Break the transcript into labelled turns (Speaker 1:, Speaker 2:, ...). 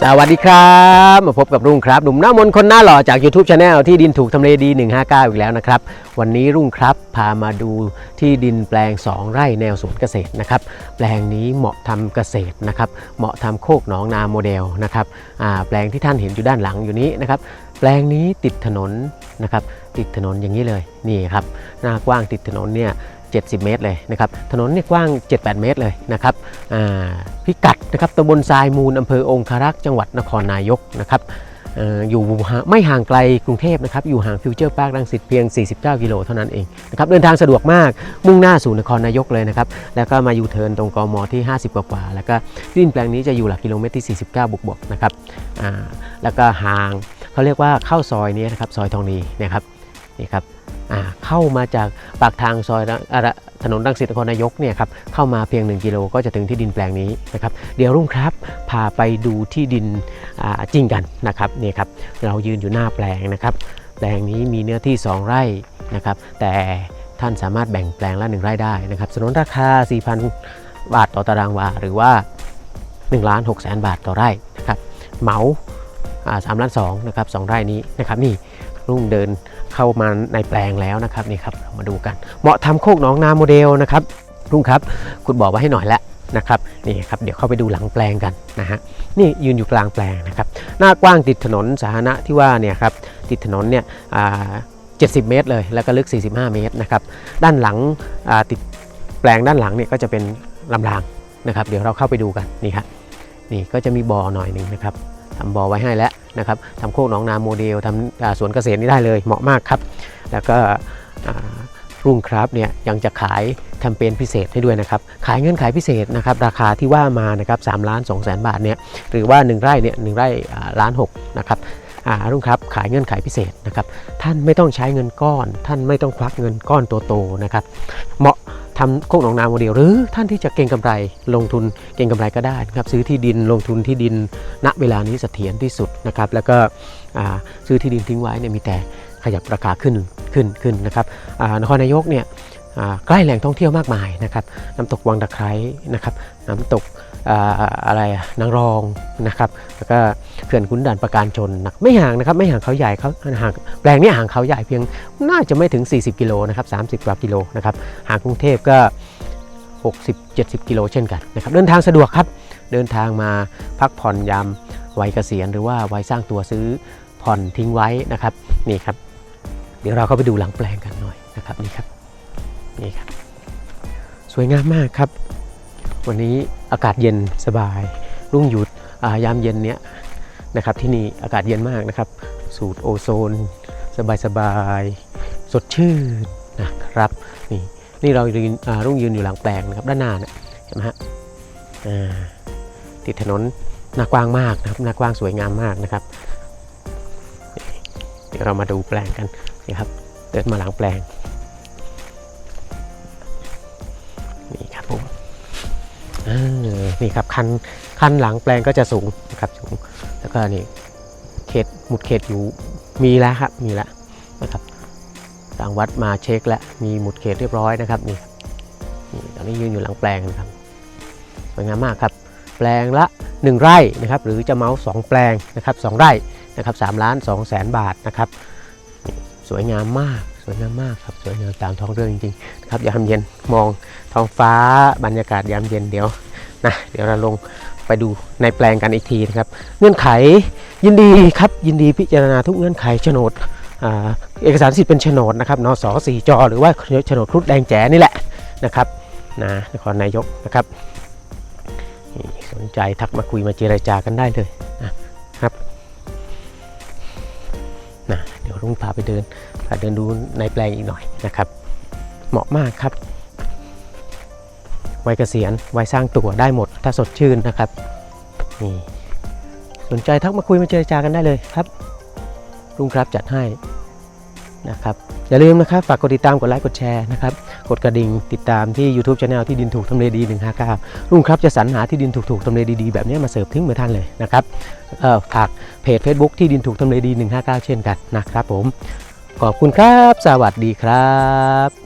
Speaker 1: สวัสดีครับ มาพบกับรุ่งครับหนุ่มหน้ามนคนหน้าหล่อจาก YouTube Channel ที่ดินถูกทำเลดี 159 อีกแล้วนะครับ วันนี้รุ่งครับพามาดูที่ดินแปลง 2 ไร่แนวสวนเกษตรนะครับ แปลงนี้เหมาะทำเกษตรนะครับ เหมาะทำโคกหนองนาโมเดลนะครับแปลงที่ท่านเห็นอยู่ด้านหลังอยู่นี้นะครับ แปลงนี้ติดถนนนะครับ ติดถนนอย่างนี้เลยนี่ครับหน้ากว้างติดถนนเนี่ย 70 เมตรเลยนะครับถนนเนี่ยกว้าง 7-8 เมตรเลยนะครับพิกัดนะครับตำบลทรายมูลอำเภอองคารักษ์จังหวัดนครนายกนะครับอยู่ไม่ห่างไกลกรุงเทพนะครับอยู่ห่างฟิวเจอร์พาร์ครังสิตเพียง 49 กิโลเท่านั้นเองนะครับเดินทางสะดวกมากมุ่งหน้าสู่นครนายกเลยนะครับแล้วก็มายูเทิร์นตรงกมที่ 50 กว่าแล้วก็ที่ดินแปลงนี้จะอยู่หลักกิโลเมตรที่ 49 บวกๆนะครับแล้วก็ห่างเขาเรียกว่าเข้าซอยนี้นะครับซอยทองดีนะครับนี่ครับ เข้ามาจากปากทางซอยถนนรังสิตนครนายกเนี่ยครับเข้ามาเพียง 1 กิโลก็จะถึงที่ดินแปลงนี้นะครับเดี๋ยวรุ่งครับพาไปดูที่ดินจริงกันนะครับนี่ครับเรายืนอยู่หน้าแปลงนะครับแปลงนี้มีเนื้อที่ 2 ไร่นะครับแต่ท่านสามารถแบ่งแปลงละ 1 ไร่ได้นะครับสนนราคา 4,000 บาทต่อตารางวาหรือว่า1ล้าน6แสนบาทต่อไร่นะครับเหมาสามล้านสองนะครับสองไร่นี้นะครับนี่ รุ่งเดินเข้ามาในแปลงแล้วนะครับนี่ครับามาดูกันเหมาะทำโคกหนองนาโมเดลนะครับลุงครับ คุณบอกไว้ให้หน่อยล้วนะครับนี่ครับเดี๋ยวเข้าไปดูหลังแปลงกันนะฮะนี่ยืนอยู่กลางแปลงนะครับหน้ากว้างติดถนนสาธารณะที่ว่าเนี่ยครับติดถนนเนี่ยอ่า70เมตรเลยแล้วก็ลึก 45 เมตรนะครับด้านหลังติดแปลงด้านหลังเนี่ยก็จะเป็นลำรางนะครับ เดี๋ยวเราเข้าไปดูกันนี่ครับนี่ก็จะมีบ่อหน่อยหนึ่งนะครับ ทำบ่อไว้ให้แล้วนะครับทำโคกหนองนาโมเดลทำสวนเกษตรนี่ได้เลยเหมาะมากครับ แล้วก็รุ่งครับเนี่ยยังจะขายแคมเปญพิเศษให้ด้วยนะครับ ขายเงื่อนไขพิเศษนะครับ ราคาที่ว่ามานะครับ3ล้าน2แสนบาทเนี่ยหรือว่า 1 ไร่เนี่ยหไร่อ่ล้านหกนะครับรุ่งครับขายเงื่อนไขพิเศษนะครับ ท่านไม่ต้องใช้เงินก้อน ท่านไม่ต้องควักเงินก้อนโตๆนะครับ เหมาะ ทำโคกหนองนาโมเดลหรือท่านที่จะเก็งกำไรลงทุนเก็งกำไรก็ได้ครับซื้อที่ดินลงทุนที่ดินณเวลานี้เสถียรที่สุดนะครับแล้วก็ซื้อที่ดินทิ้งไว้เนี่ยมีแต่ขยับราคาขึ้นขึ้นขึ้นนะครับนครนายกเนี่ยใกล้แหล่งท่องเที่ยวมากมายนะครับน้ำตกวังตะไคร้นะครับ น้ำตกอ่าอะไรนางรองนะครับ แล้วก็เขื่อนขุนด่านประการชนนะไม่ห่างนะครับไม่ห่างเขาใหญ่เขาห่างแปลงนี้ห่างเขาใหญ่เพียงน่าจะไม่ถึง 40 กิโลนะครับ30กว่ากิโลนะครับห่างกรุงเทพก็ 60-70 กิโลเช่นกันนะครับเดินทางสะดวกครับเดินทางมาพักผ่อนยามวัยเกษียณหรือว่าวัยสร้างตัวซื้อผ่อนทิ้งไว้นะครับนี่ครับ เดี๋ยวเราเข้าไปดูหลังแปลงกันหน่อยนะครับนี่ครับนี่ครับ สวยงามมากครับ วันนี้อากาศเย็นสบาย รุ่งหยุดายามเย็นเนี้ยนะครับที่นี่อากาศเย็นมากนะครับ สูดโอโซน สบายๆสดชื่นนะครับนี่นี่เรายืนรุ่งยืนอยู่หลังแปลงนะครับด้านหน้าเนี่ยเห็นไหมฮะติดถนนหน้ากว้างมากนะครับหน้ากว้างสวยงามมากนะครับเดี๋ยวเรามาดูแปลงกันนี่ครับเดินมาหลังแปลง นี่ครับคันคันหลังแปลงก็จะสูงนะครับสูง แล้วก็นี่เขตหมุดเขตอยู่มีแล้วครับมีแล้วนะครับทางวัดมาเช็คแล้วมีหมุดเขตเรียบร้อยนะครับนี่นี่ตอนนี้ยืนอยู่หลังแปลงนะครับสวยงามมากครับ แปลงละ 1 ไร่นะครับ หรือจะเมาส์2แปลงนะครับ2ไร่นะครับ3ล้าน2แสนบาทนะครับ สวยงามมาก สวยงามมากครับสวยงามตามท้องเรื่องจริงๆนะครับยามเย็นมองท้องฟ้าบรรยากาศยามเย็นเดี๋ยวนะเดี๋ยวเราลงไปดูในแปลงกันอีกทีนะครับ เงื่อนไขยินดีครับยินดีพิจารณาทุกเงื่อนไขโฉนดอเอกสารสิทธิ์เป็นโฉนดนะครับนสสี่จหรือว่าโฉนดครุฑแดงแจ๋นี่แหละนะครับนะนครนายกนะครับสนใจทักมาคุยมาเจรจากันได้เลย ลุงพาไปเดินพาเดินดูในแปลงอีกหน่อยนะครับ เหมาะมากครับ วัยเกษียณวัยสร้างตัวได้หมด ถ้าสดชื่นนะครับนี่สนใจทักมาคุยมาเจรจากันได้เลยครับลุงครับจัดให้ นะครับอย่าลืมนะครับฝากกดติดตามกดไลค์กดแชร์นะครับกดกระดิ่งติดตามที่ YouTube c h anel ที่ดินถูกทำเลดี159รุ่งครับจะสรรหาที่ดินถูกๆทำเลดีๆแบบนี้มาเสิร์ฟถึงมือท่านเลยนะครับฝากเพจ Facebook ที่ดินถูกทำเลดี159 เช่นกันนะครับผมขอบคุณครับ สวัสดีครับ